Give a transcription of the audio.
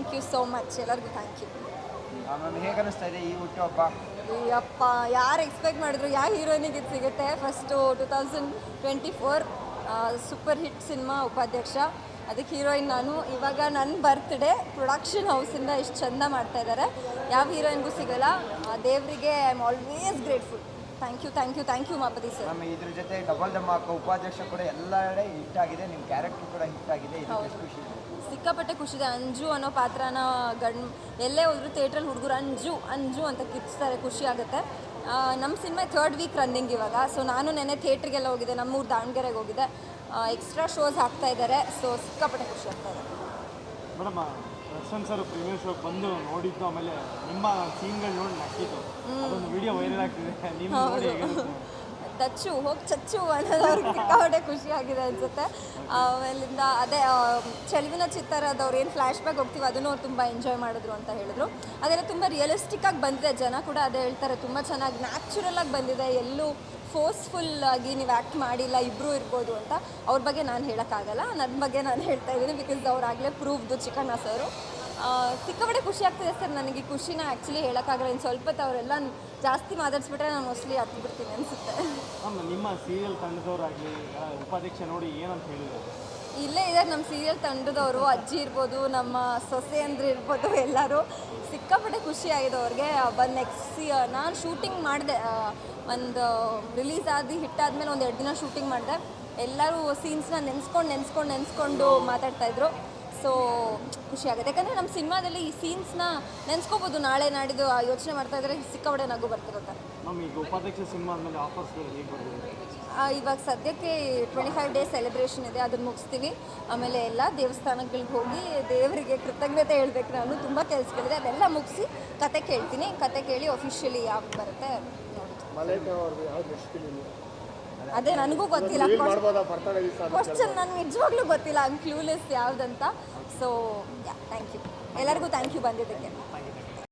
Thank you so much ಎಲ್ಲರಿಗೂ thank you ma'am ಹೇಗೆ ಅನಿಸ್ತಾ ಇದೆ ಈ ಹುಟ್ಟುಹಬ್ಬ ಅಯ್ಯಪ್ಪ ಯಾರು ಎಕ್ಸ್ಪೆಕ್ಟ್ ಮಾಡಿದ್ರು ಯಾವ ಹೀರೋಯಿನಿಗೆ ಇದು ಸಿಗುತ್ತೆ? First two thousand twenty four super hit cinema Upadhyaksha. ಅದಕ್ಕೆ ಹೀರೋಯಿನ್ ನಾನು. ಇವಾಗ ನನ್ನ ಬರ್ತ್ಡೇ ಪ್ರೊಡಕ್ಷನ್ ಹೌಸಿಂದ ಇಷ್ಟು ಚಂದ ಮಾಡ್ತಾ ಇದ್ದಾರೆ ಯಾವ ಹೀರೋಯಿನ್ಗೂ ಸಿಗಲ್ಲ. ದೇವರಿಗೆ I am always grateful thank you thank you thank you ಮಾಪತಿ sir. Ma'am ಇದ್ರ ಜೊತೆ ಡಬಲ್ ಧಮಾಕ ಉಪಾಧ್ಯಕ್ಷ ಕೂಡ ಎಲ್ಲೆಡೆ ಹಿಟ್ ಆಗಿದೆ. ನಿಮ್ಮ ಕ್ಯಾರೆಕ್ಟರ್ ಕೂಡ ಹಿಟ್ ಆಗಿದೆ. ಇದಕ್ಕೆ ಎಷ್ಟು ಖುಷಿ ಇದೆ. ಸಿಕ್ಕಾಪಟ್ಟೆ ಖುಷಿದೆ ಅಂಜು ಅನ್ನೋ ಪಾತ್ರನ ಗಂಡ್ ಎಲ್ಲೇ ಹೋದ್ರು ಥಿಯೇಟ್ರಲ್ಲಿ ಹುಡುಗರು ಅಂಜು ಅಂಜು ಅಂತ ಕಿಚ್ತಾರೆ ಖುಷಿ ಆಗುತ್ತೆ. ನಮ್ಮ ಸಿನಿಮಾ ಥರ್ಡ್ ವೀಕ್ ರನ್ನಿಂಗ್ ಇವಾಗ. ಸೊ ನಾನು ನೆನ್ನೆ ಥಿಯೇಟ್ರಿಗೆಲ್ಲ ಹೋಗಿದ್ದೆ. ನಮ್ಮೂರು ದಾವಣಗೆರೆಗೆ ಹೋಗಿದ್ದೆ. ಎಕ್ಸ್ಟ್ರಾ ಶೋಸ್ ಹಾಕ್ತಾ ಇದ್ದಾರೆ. ಸೊ ಸಿಕ್ಕಾಪಟ್ಟೆ ಖುಷಿ ಆಗ್ತಾ ಇದೆ. Madam Darshan sir premiere show ಬಂದು ನೋಡಿದ್ದು ಆಮೇಲೆ ನಿಮ್ಮ ಸೀನ್ಗಳು ನೋಡಿ ನಕ್ಕಿದ್ದು. ಅದೊಂದು ವಿಡಿಯೋ ವೈರಲ್ ಆಗ್ತಿದೆ. ನಿಮ್ಮ ನೋಡಿ ಹೇಗೆ ದಚ್ಚು ಹೋಗಿ ಚಚ್ಚು ಅನ್ನೋದು ಅವ್ರಿಗೆ ಸಿಕ್ಕಾಪಟ್ಟೆ ಖುಷಿಯಾಗಿದೆ ಅನಿಸುತ್ತೆ. ಆಮೇಲಿಂದ ಅದೇ ಚೆಲುವಿನ ಚಿತ್ತರದವ್ರು ಏನು ಫ್ಲ್ಯಾಶ್ ಬ್ಯಾಕ್ ಹೋಗ್ತೀವಿ ಅದನ್ನು ಅವ್ರು ತುಂಬ ಎಂಜಾಯ್ ಮಾಡಿದ್ರು ಅಂತ ಹೇಳಿದ್ರು. ಅದೆಲ್ಲ ತುಂಬ ರಿಯಲಿಸ್ಟಿಕ್ ಆಗಿ ಬಂದಿದೆ. ಜನ ಕೂಡ ಅದೇ ಹೇಳ್ತಾರೆ, ತುಂಬ ಚೆನ್ನಾಗಿ ನ್ಯಾಚುರಲ್ ಆಗಿ ಬಂದಿದೆ. ಎಲ್ಲೂ ಫೋರ್ಸ್ಫುಲ್ ಆಗಿ ನೀವು ಆ್ಯಕ್ಟ್ ಮಾಡಿಲ್ಲ ಇಬ್ಬರೂ ಇರ್ಬೋದು ಅಂತ. ಅವ್ರ ಬಗ್ಗೆ ನಾನು ಹೇಳೋಕ್ಕಾಗಲ್ಲ. ನನ್ನ ಬಗ್ಗೆ ನಾನು ಹೇಳ್ತಾ ಇದ್ದೀನಿ ಬಿಕಾಸ್ ಅವ್ರಾಗಲೇ ಪ್ರೂವ್ದು ಚಿಕನ್ನ ಸರು ಸಿಕ್ಕಾಪಟ್ಟೆ ಖುಷಿ ಆಗ್ತಿದೆ ಸರ್ ನನಗೆ ಖುಷಿನ ಆ್ಯಕ್ಚುಲಿ ಹೇಳೋಕ್ಕಾಗಲ್ಲ. ಇನ್ನು ಸ್ವಲ್ಪ ಅವರೆಲ್ಲ ಜಾಸ್ತಿ ಮಾತಾಡ್ಸ್ಬಿಟ್ರೆ ನಾನು ಮೋಸ್ಟ್ಲಿ ಹತ್ತು ಬಿಡ್ತೀನಿ ಅನಿಸುತ್ತೆ. ಮ್ಯಾಮ್ ನಿಮ್ಮ ಸೀರಿಯಲ್ ತಂಡದವರಾಗಲಿ ಉಪಾಧ್ಯಕ್ಷ ನೋಡಿ ಏನಂತ ಹೇಳಿದ್ರು ಇಲ್ಲೇ ಇದೆ ನಮ್ಮ ಸೀರಿಯಲ್ ತಂಡದವರು ಅಜ್ಜಿ ಇರ್ಬೋದು ನಮ್ಮ ಸೊಸೆ ಅಂದ್ರೆ ಇರ್ಬೋದು ಎಲ್ಲರೂ ಸಿಕ್ಕಾಪಟ್ಟೆ ಖುಷಿ ಆಗಿದೆ ಅವ್ರಿಗೆ. ಬಂದು ನೆಕ್ಸ್ಟ್ ನಾನು ಶೂಟಿಂಗ್ ಮಾಡಿದೆ. ಒಂದು ರಿಲೀಸ್ ಆದಿ ಹಿಟ್ಟಾದ್ಮೇಲೆ ಒಂದು ಎರಡು ದಿನ ಶೂಟಿಂಗ್ ಮಾಡಿದೆ. ಎಲ್ಲರೂ ಸೀನ್ಸ್ನ ನೆನೆಸ್ಕೊಂಡು ನೆನೆಸ್ಕೊಂಡು ನೆನೆಸ್ಕೊಂಡು ಮಾತಾಡ್ತಾಯಿದ್ರು ಸೊ ಖುಷಿ ಆಗುತ್ತೆ. ಯಾಕಂದರೆ ನಮ್ಮ ಸಿನಿಮಾದಲ್ಲಿ ಈ ಸೀನ್ಸ್ನ ನೆನೆಸ್ಕೋಬೋದು. ನಾಳೆ ನಾಡಿದ್ದು ಆ ಯೋಚನೆ ಮಾಡ್ತಾ ಇದ್ರೆ ಸಿಕ್ಕಾಪಡೆ ನಗು ಬರ್ತಿರುತ್ತೆ. ಇವಾಗ ಸದ್ಯಕ್ಕೆ ಟ್ವೆಂಟಿ ಫೈವ್ ಡೇಸ್ ಸೆಲೆಬ್ರೇಷನ್ ಇದೆ. ಅದನ್ನು ಮುಗಿಸ್ತೀವಿ. ಆಮೇಲೆ ಎಲ್ಲ ದೇವಸ್ಥಾನಗಳಿಗೆ ಹೋಗಿ ದೇವರಿಗೆ ಕೃತಜ್ಞತೆ ಹೇಳ್ಬೇಕು ನಾನು. ತುಂಬ ಕೆಲಸಗಳಿದೆ. ಅದೆಲ್ಲ ಮುಗಿಸಿ ಕತೆ ಕೇಳ್ತೀನಿ. ಕತೆ ಕೇಳಿ ಅಫಿಷಿಯಲಿ ಯಾವಾಗ ಬರುತ್ತೆ ಅದೇ ನನಗೂ ಗೊತ್ತಿಲ್ಲ. ಕ್ವಶನ್ ನನಗೆ ನಿಜವಾಗ್ಲೂ ಗೊತ್ತಿಲ್ಲ. ಹಂಗೆ ಕ್ಲೂಲೆಸ್ ಯಾವುದಂತ. ಸೊ ಥ್ಯಾಂಕ್ ಯು ಎಲ್ಲರಿಗೂ ಥ್ಯಾಂಕ್ ಯು ಬಂದಿದ್ದಕ್ಕೆ.